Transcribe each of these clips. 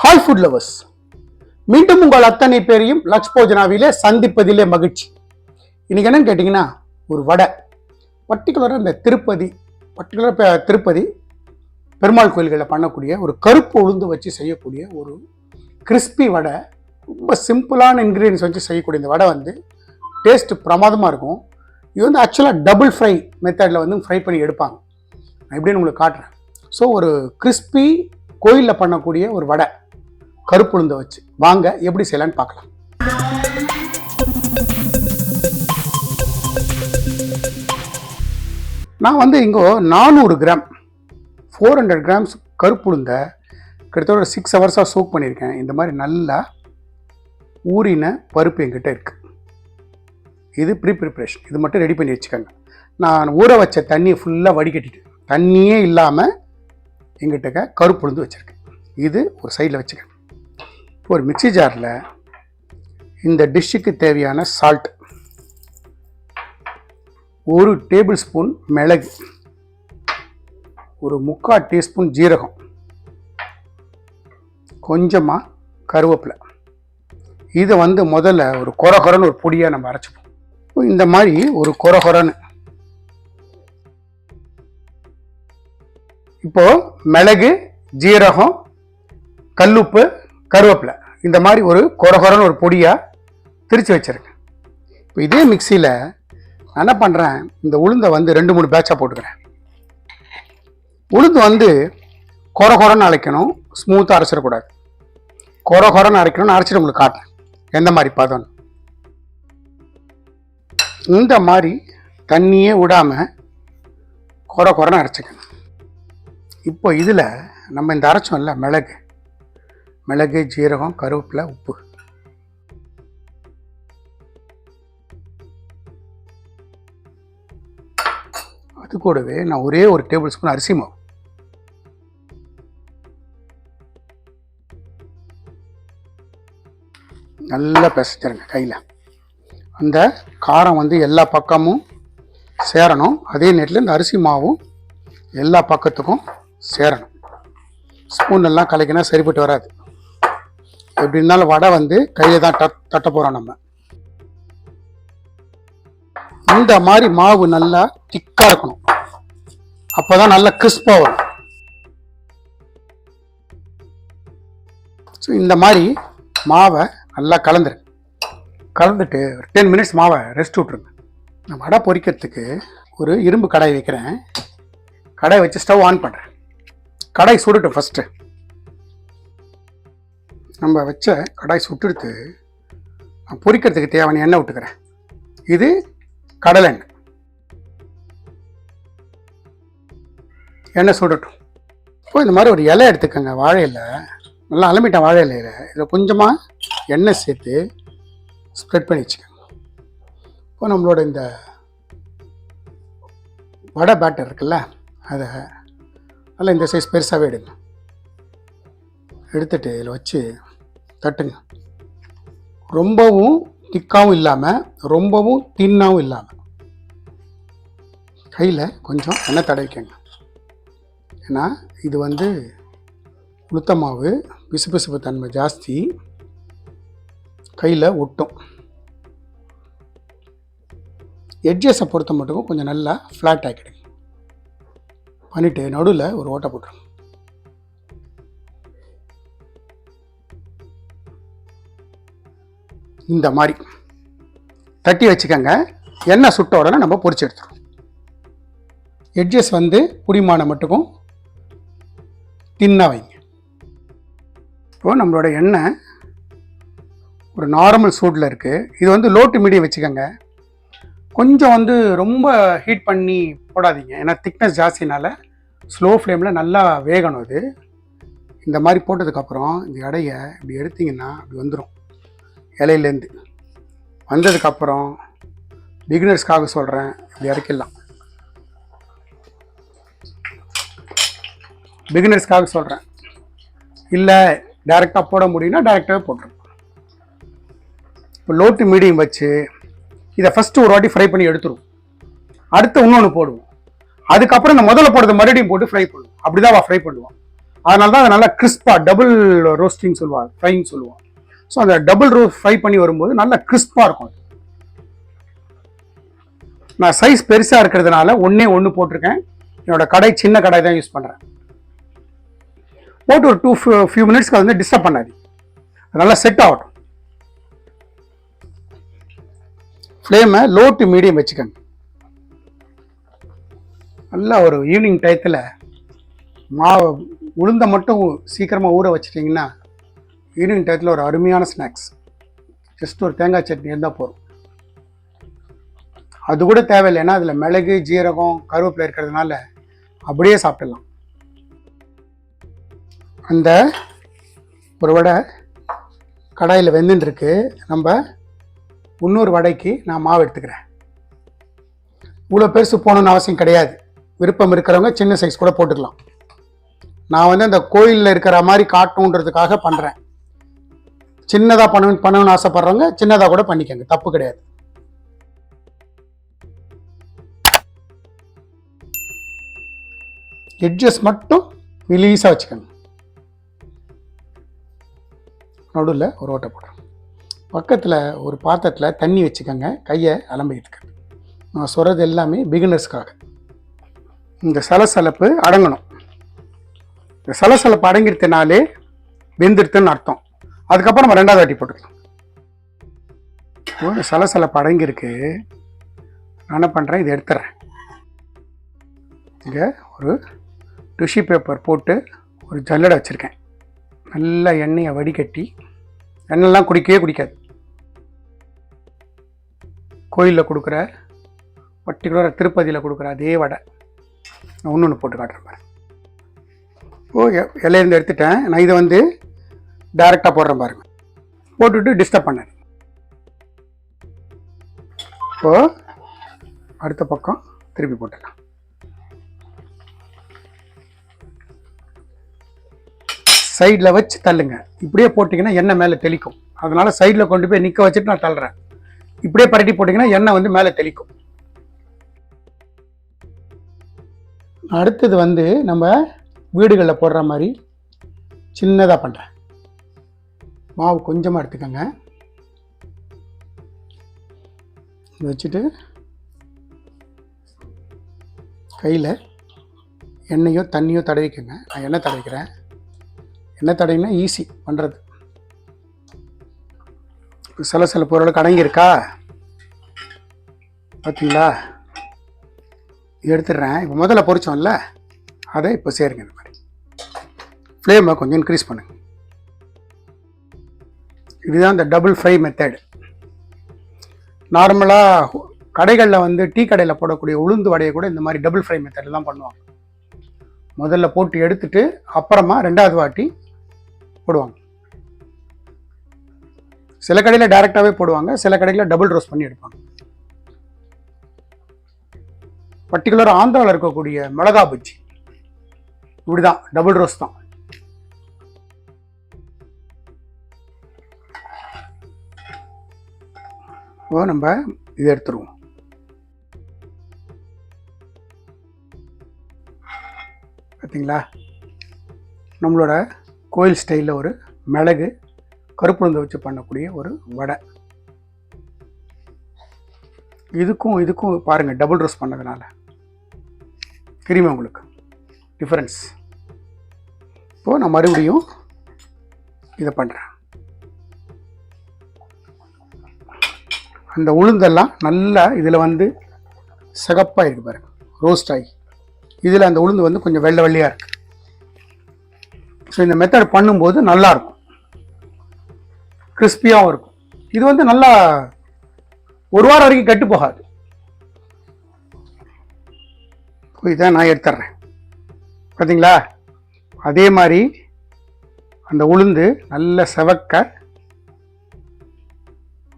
Hi food lovers மீண்டும் உங்கள் அத்தனை பேரையும் லக்ஸ் போஜனாவிலே சந்திப்பதிலே மகிழ்ச்சி. இன்னைக்கு என்னன்னு கேட்டிங்கன்னா ஒரு வடை. பர்டிகுலராக இந்த திருப்பதி பர்டிகுலராக திருப்பதி பெருமாள் கோயில்களில் பண்ணக்கூடிய ஒரு கருப்பு உளுந்து வச்சு செய்யக்கூடிய ஒரு கிறிஸ்பி வடை. ரொம்ப சிம்பிளான இன்க்ரீடியன்ஸ் வச்சு செய்யக்கூடிய இந்த வடை வந்து டேஸ்ட்டு பிரமாதமாக இருக்கும். இது வந்து ஆக்சுவலாக டபுள் ஃப்ரை மெத்தடில் வந்து ஃப்ரை பண்ணி எடுப்பாங்க. நான் எப்படின்னு உங்களுக்கு காட்டுறேன். ஸோ ஒரு கிறிஸ்பி கோயிலில் பண்ணக்கூடிய ஒரு வடை. கருப்புளுந்தை வச்சு. வாங்க எப்படி செய்யலான்னு பார்க்கலாம். நான் வந்து இங்கோ நானூறு கிராம் ஃபோர் ஹண்ட்ரட் கிராம்ஸ் கருப்புளுந்தை கிட்டத்தட்ட ஒரு சிக்ஸ் ஹவர்ஸாக சோக் பண்ணியிருக்கேன். இந்த மாதிரி நல்லா ஊறின பருப்பு என்கிட்ட இருக்குது இது ப்ரீ ப்ரிப்ரேஷன் இது மட்டும் ரெடி பண்ணி வச்சுக்கோங்க. நான் ஊற வச்ச தண்ணியை ஃபுல்லாக வடிகட்டிட்டு தண்ணியே இல்லாமல் எங்கிட்ட கருப்பு உளுந்து வச்சுருக்கேன். இது ஒரு சைடில் வச்சுக்கோங்க. இப்போ ஒரு மிக்ஸி ஜாரில் இந்த டிஷ்ஷுக்கு தேவையான சால்ட் ஒரு டேபிள் ஸ்பூன் மிளகு ஒரு முக்கால் டீஸ்பூன் ஜீரகம் கொஞ்சமாக கருவேப்பிலை. இதை வந்து முதல்ல ஒரு கொர கொரன்னு ஒரு பொடியாக நம்ம அரைச்சிப்போம். இப்போ இந்த மாதிரி ஒரு கொர இப்போது மிளகு ஜீரகம் கல்லுப்பு கருவேப்பிலை. இந்த மாதிரி ஒரு கொர கொரன்னு ஒரு பொடியாக திரித்து வச்சிருக்கேன். இப்போ இதே மிக்சியில் நான் என்ன பண்ணுறேன் இந்த உளுந்தை வந்து ரெண்டு மூணு பேட்சாக போட்டுக்கிறேன். உளுந்து வந்து கொர கொரன்னு அரைக்கணும் ஸ்மூத்தாக அரைச்சிடக்கூடாது. கொர கொரன்னு அரைக்கணும்னு அரைச்சிட்டு உங்களுக்கு காட்டுறேன். எந்த மாதிரி பதம்? இந்த மாதிரி தண்ணியே விடாமல் கொர கொரன்னு அரைச்சிக்கணும். இப்போ இதில் நம்ம இந்த அரைச்சோம்ல மிளகு. மிளகு ஜீரகம் கருவேப்பிலை உப்பு. அது கூடவே நான் ஒரே ஒரு டேபிள் ஸ்பூன் அரிசி மாவு. நல்லா பிசைச்சிருங்க கையில். அந்த காரம் வந்து எல்லா பக்கமும் சேரணும். அதே நேரத்தில் இந்த அரிசி மாவும் எல்லா பக்கத்துக்கும் சேரணும். ஸ்பூன் எல்லாம் கலக்கினா சரிப்பட்டு வராது. எப்படி இருந்தாலும் வடை வந்து கையில் தான் தட் தட்ட போகிறோம் நம்ம. இந்த மாதிரி மாவு நல்லா திக்காக இருக்கணும். அப்போ தான் நல்லா கிறிஸ்பாக வரும். ஸோ இந்த மாதிரி மாவை நல்லா கலந்துரு. கலந்துட்டு ஒரு டென் மினிட்ஸ் மாவை ரெஸ்ட் விட்ருங்க நான் வடை பொரிக்கிறதுக்கு ஒரு இரும்பு கடாய் வைக்கிறேன். கடாய் வச்சு ஸ்டவ் ஆன் பண்ணுறேன் கடாய் சுடட்டும் ஃபஸ்ட்டு நம்ம வச்ச கடாய் சுட்டுடுத்து நான் பொரிக்கிறதுக்கு தேவையான எண்ணெய் விட்டுக்கிறேன் இது கடலை எண்ணெய். சுடட்டும். இப்போ இந்த மாதிரி ஒரு இலை எடுத்துக்கோங்க வாழை நல்லா அலம்பிட்டேன் வாழை இலையில் இதில் கொஞ்சமாக எண்ணெய் சேர்த்து ஸ்ப்ரெட் பண்ணி வச்சுக்கோங்க. இப்போ நம்மளோட இந்த வடை பேட்டர் இருக்குல்ல அதை நல்லா இந்த சைஸ் பெருசாகவே எடுங்க. எடுத்துட்டு இதில் வச்சு தட்டுங்க. ரொம்பவும் திக்காகவும் இல்லாமல் ரொம்பவும் தின்னாகவும் இல்லாமல் கையில் கொஞ்சம் எண்ணெய் தடவிக்கங்க ஏன்னா இது வந்து உளுத்த மாவு பிசுபிசுப்பு தன்மை ஜாஸ்தி. கையில் ஒட்டும். எட்ஜஸை பொறுத்த மட்டும் கொஞ்சம் நல்லா ஃப்ளாட் ஆக்கிடுங்க. பண்ணிவிட்டு நடுவில் ஒரு ஓட்டை போட்டுருங்க. இந்த மாதிரி. தட்டி வச்சுக்கோங்க. எண்ணெய் சுட்ட உடனே நம்ம பொறிச்சு எடுத்துருவோம் எட்ஜஸ் வந்து குடிமான மட்டுக்கும் தின்னாக வைங்க. இப்போ நம்மளோட எண்ணெய் ஒரு நார்மல் சூட்டில் இருக்குது இது வந்து லோ டு மீடியம் வச்சுக்கோங்க. கொஞ்சம் வந்து ரொம்ப ஹீட் பண்ணி போடாதீங்க. ஏன்னா திக்னஸ் ஜாஸ்தினால ஸ்லோ ஃப்ளேமில் நல்லா வேகணும் அது. இந்த மாதிரி போட்டதுக்கப்புறம் இந்த இடைய இப்படி எடுத்திங்கன்னா இப்படி வந்துடும் இலையிலேருந்து வந்ததுக்கப்புறம் பிகினர்ஸ்க்காக சொல்கிறேன் இப்படி இறக்கிடலாம். பிகினர்ஸ்க்காக சொல்கிறேன் இல்லை டைரெக்டாக போட முடியும்னா டைரெக்டாகவே போட்டுருங்க இப்போ லோ டு மீடியம் வச்சு இதை ஃபஸ்ட்டு ஒரு வாட்டி ஃப்ரை பண்ணி எடுத்துருவோம். அடுத்து இன்னொன்று போடுவோம். அதுக்கப்புறம் இந்த முதல்ல போடுறத மறுபடியும் போட்டு ஃப்ரை பண்ணுவோம். அப்படி தான் ஃப்ரை பண்ணுவோம் அதனால தான் அதை நல்லா கிறிஸ்பாக டபுள் ரோஸ்டிங் சொல்லுவாங்க ஃப்ரைங் சொல்லுவாள் ஸோ அந்த டபுள் ரோஸ் ஃப்ரை பண்ணி வரும்போது நல்லா கிறிஸ்பாக இருக்கும். நான் சைஸ் பெருசாக இருக்கிறதுனால ஒன்றே ஒன்று போட்டிருக்கேன். என்னோட கடை சின்ன கடை தான் யூஸ் பண்ணுறேன் போட்டு ஒரு டூ ஃபியூ மினிட்ஸ்க்கு வந்து டிஸ்டர்ப் பண்ணாது நல்லா செட் ஆகட்டும். ஃப்ளேமை லோ டு மீடியம் வச்சுக்கோங்க. நல்லா ஒரு ஈவினிங் டயத்தில் மாவு உளுந்த மட்டும் சீக்கிரமாக ஊற வச்சிட்டிங்கன்னா ஈவினிங் டயத்தில் ஒரு அருமையான ஸ்நாக்ஸ். ஜஸ்ட் ஒரு தேங்காய் சட்னி இருந்தால் போதும். அது கூட தேவையில்லை. ஏன்னா அதில் மிளகு ஜீரகம் கருவேப்பிலை இருக்கிறதுனால அப்படியே சாப்பிடலாம். அந்த ஒரு வடை கடாயில் வெந்துட்டுருக்கு. நம்ம இன்னொரு வடைக்கு நான் மாவு எடுத்துக்கிறேன். இவ்வளோ பெருசு போகணுன்னு அவசியம் கிடையாது. விருப்பம் இருக்கிறவங்க சின்ன சைஸ் கூட போட்டுக்கலாம். நான் வந்து அந்த கோயிலில் இருக்கிற மாதிரி காட்டணுன்றதுக்காக பண்ணுறேன் சின்னதாக பண்ணணும் பண்ணணும்னு ஆசைப்பட்றவங்க சின்னதாக கூட பண்ணிக்கோங்க. தப்பு கிடையாது. எட்ஜஸ் மட்டும் ரிலீஸாக வச்சுக்கோங்க. நடுவில் ஒரு ஓட்டை போடுறோம் பக்கத்தில் ஒரு பாத்திரத்தில் தண்ணி வச்சுக்கோங்க. கையை அலம்பிக்கிட்டு. நான் சொல்கிறது எல்லாமே பிகினர்ஸ்க்காக இந்த சலசலப்பு அடங்கணும். இந்த சலசலப்பு அடங்கிடுத்தனாலே வெந்துடுத்துன்னு அர்த்தம். அதுக்கப்புறம் நம்ம ரெண்டாவது வாட்டி போட்டுக்கலாம். இப்போ இந்த சலசலப்பு அடங்கியிருக்கு. நான் என்ன பண்ணுறேன் இதை எடுத்துறேன். இங்கே ஒரு டிஷ்யூ பேப்பர் போட்டு ஒரு ஜல்லடை வச்சுருக்கேன். நல்லா எண்ணெயை வடிகட்டி எண்ணெய்லாம் குடிக்கவே குடிக்காது. கோயிலில் கொடுக்குற பர்டிகுலராக திருப்பதியில் கொடுக்குற அதே வடை. நான் ஒன்று ஒன்று போட்டு காட்டுறேன் பாரு ஓ எ- இலையிலேருந்து எடுத்துட்டேன். நான் இதை வந்து டைரெக்டாக போடுறேன் பாருங்க. போட்டுட்டு டிஸ்டர்ப் பண்ணேன் இப்போ அடுத்த பக்கம் திருப்பி போட்டுடலாம் சைடில் வச்சு தள்ளுங்க. இப்படியே போட்டிங்கன்னா எண்ணெய் மேலே தெளிக்கும். அதனால் சைடில் கொண்டு போய் நிற்க வச்சுட்டு நான் தள்ளுறேன். இப்படியே பரட்டி போட்டிங்கன்னா எண்ணெய் வந்து மேலே தெளிக்கும். அடுத்தது வந்து நம்ம வீடுகளில் போடுற மாதிரி சின்னதாக பண்ணுறேன் மாவு கொஞ்சமாக எடுத்துக்கோங்க. இதை வச்சுட்டு கையில் எண்ணெயோ தண்ணியோ தடவிக்கோங்க. நான் எண்ணெய் தடவிக்கிறேன். எண்ணெய் தடவினா ஈஸி பண்ணுறது சில சில பொருள் அடங்கியிருக்கா? பார்த்தீங்களா எடுத்துடுறேன். இப்போ முதல்ல பொரிச்சோம்ல அதை இப்போ சேருங்க இந்த மாதிரி. ஃப்ளேமை கொஞ்சம் இன்க்ரீஸ் பண்ணுங்கள் இதுதான் இந்த டபுள் ஃப்ரை மெத்தட் நார்மலாக கடைகளில் வந்து டீ கடையில் போடக்கூடிய உளுந்து வடையை கூட இந்த மாதிரி டபுள் ஃப்ரை மெத்தடில் தான் பண்ணுவாங்க. முதல்ல போட்டு எடுத்துட்டு அப்புறமா ரெண்டாவது வாட்டி போடுவாங்க. சில கடையில் டைரெக்டாகவே போடுவாங்க சில கடையில் டபுள் ரோஸ் பண்ணி எடுப்பாங்க. பர்டிகுலர் ஆந்திராவில் இருக்கக்கூடிய மிளகா பஜ்ஜி. இப்படிதான் டபுள் ரோஸ் தான். இப்போ நம்ம இதை எடுத்துருவோம். பார்த்தீங்களா? நம்மளோட கோயில் ஸ்டைலில் ஒரு மிளகு கருப்புளுந்தை வச்சு பண்ணக்கூடிய ஒரு வடை. இதுக்கும் இதுக்கும் பாருங்கள் டபுள் ரோஸ் பண்ணதுனால. தெரியுமா உங்களுக்கு? டிஃப்ரென்ஸ் இப்போது நான் மறுபடியும் இதை பண்ணுறேன் அந்த உளுந்தெல்லாம் நல்லா இதில் வந்து சிகப்பாக இருக்குது பாருங்கள் ரோஸ்ட் ஆகி. இதில் அந்த உளுந்து வந்து கொஞ்சம் வெள்ளை வெள்ளையாக இருக்குது ஸோ இந்த மெத்தட் பண்ணும்போது நல்லாயிருக்கும். கிறிஸ்பியாகவும் இருக்கும். இது வந்து நல்லா ஒரு வாரம் வரைக்கும் கெட்டு போகாது. இதை நான் எடுத்துட்றேன் பார்த்தீங்களா அதே மாதிரி அந்த உளுந்து நல்ல செவக்க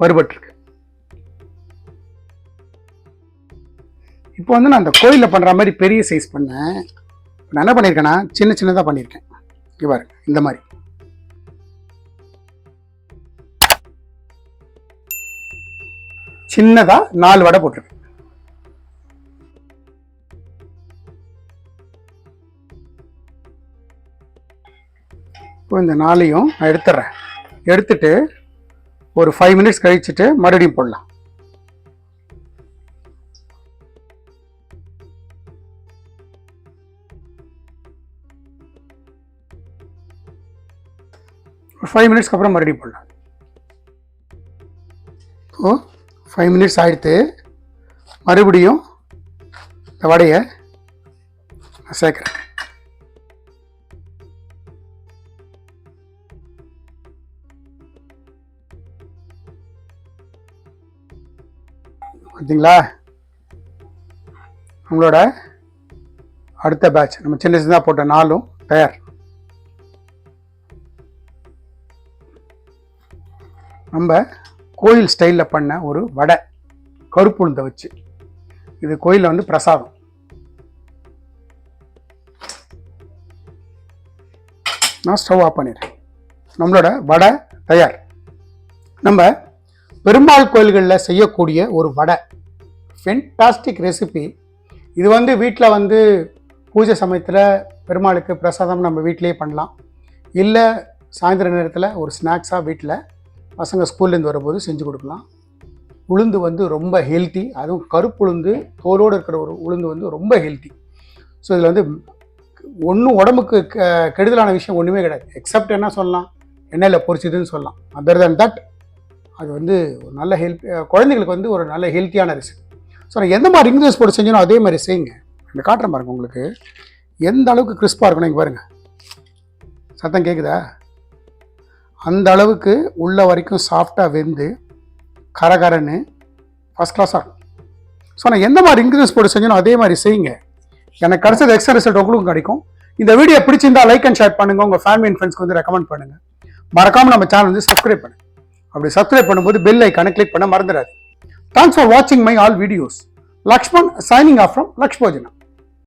வறுபட்டிருக்கு. இப்போ வந்து நான் அந்த கோயிலில் பண்ணுற மாதிரி பெரிய சைஸ் பண்ணேன் நான் என்ன பண்ணியிருக்கேன்னா சின்ன சின்னதாக பண்ணியிருக்கேன் இங்கே பாருங்க இந்த மாதிரி. சின்னதாக நாலு வடை போட்டிருக்கேன். இப்போ இந்த நாளையும் நான் எடுத்துட்றேன் எடுத்துட்டு ஒரு ஃபைவ் மினிட்ஸ் கழிச்சுட்டு மறுபடியும் போடலாம். ஃபைவ் மினிட்ஸ்க்கு அப்புறம் மறுபடியும் போடலாம். ஓ ஃபைவ் மினிட்ஸ் ஆயிடுத்து. மறுபடியும் இந்த வடையை நான் சேர்க்குறேன். பார்த்தீங்களா? நம்மளோட அடுத்த பேட்ச் நம்ம சின்ன சின்னதாக போட்ட நாலும் தயார் நம்ம கோயில் ஸ்டைலில் பண்ண ஒரு வடை கருப்புளுந்தை வச்சு. இது கோயிலில் வந்து பிரசாதம். நான் ஸ்டவ் ஆஃப் பண்ணிடுறேன். நம்மளோட வடை தயார். நம்ம பெருமாள் கோயில்களில் செய்யக்கூடிய ஒரு வடை. ஃபென்டாஸ்டிக் ரெசிபி இது வந்து வீட்டில் வந்து பூஜை சமயத்தில் பெருமாளுக்கு பிரசாதம் நம்ம வீட்டிலேயே பண்ணலாம். இல்லை சாயந்தர நேரத்தில் ஒரு ஸ்நாக்ஸாக வீட்டில் பசங்க ஸ்கூல்லேருந்து வரும்போது செஞ்சு கொடுக்கலாம். உளுந்து வந்து ரொம்ப ஹெல்த்தி அதுவும் கருப்பு உளுந்து தோலோடு இருக்கிற ஒரு உளுந்து வந்து ரொம்ப ஹெல்த்தி ஸோ இதில் வந்து ஒன்றும் உடம்புக்கு க- கெடுதலான விஷயம் ஒன்றுமே கிடையாது. எக்ஸப்ட் என்ன சொல்லலாம்? எண்ணெயில் பொரிச்சதுன்னு சொல்லலாம். அதர் தேன் தட் அது வந்து ஒரு நல்ல ஹெல்ப் குழந்தைங்களுக்கு வந்து ஒரு நல்ல ஹெல்த்தியான ரெசிபி ஸோ நான் எந்த மாதிரி இங்கிலீஷ் போட்டு செஞ்சனோ அதே மாதிரி செய்யுங்க. இந்த காட்டுற பாருங்க உங்களுக்கு. எந்த அளவுக்கு கிறிஸ்பாக இருக்கணும் இங்கே பாருங்க. சத்தம் கேட்குதா அந்த அளவுக்கு உள்ள வரைக்கும் சாஃப்டாக வெந்து கரகரன்னு ஃபஸ்ட் கிளாஸாக இருக்கும். ஸோ நான் எந்த மாதிரி இன்க்ரீஸ் போட்டு செஞ்சனோ அதே மாதிரி செய்யுங்க. எனக்கு கிடைச்சது எக்ஸ்ட்ரா ரிசல்ட் உங்களுக்கும் கிடைக்கும். இந்த வீடியோ பிடிச்சிருந்தா லைக் அண்ட் ஷேர் பண்ணுங்க. உங்கள் ஃபேமிலி அண்ட் ஃப்ரெண்ட்ஸ்க்கு வந்து ரெக்கமெண்ட் பண்ணுங்கள் மறக்காமல் நம்ம சேனல் வந்து சப்ஸ்கிரைப் பண்ணுங்கள் அப்படி சப்ஸ்கிரைப் பண்ணும்போது பெல் ஐக்கானை கிளிக் பண்ண மறந்துடாது தேங்க்ஸ் ஃபார் வாட்சிங் my all videos Lakshman signing off from Lakshmojana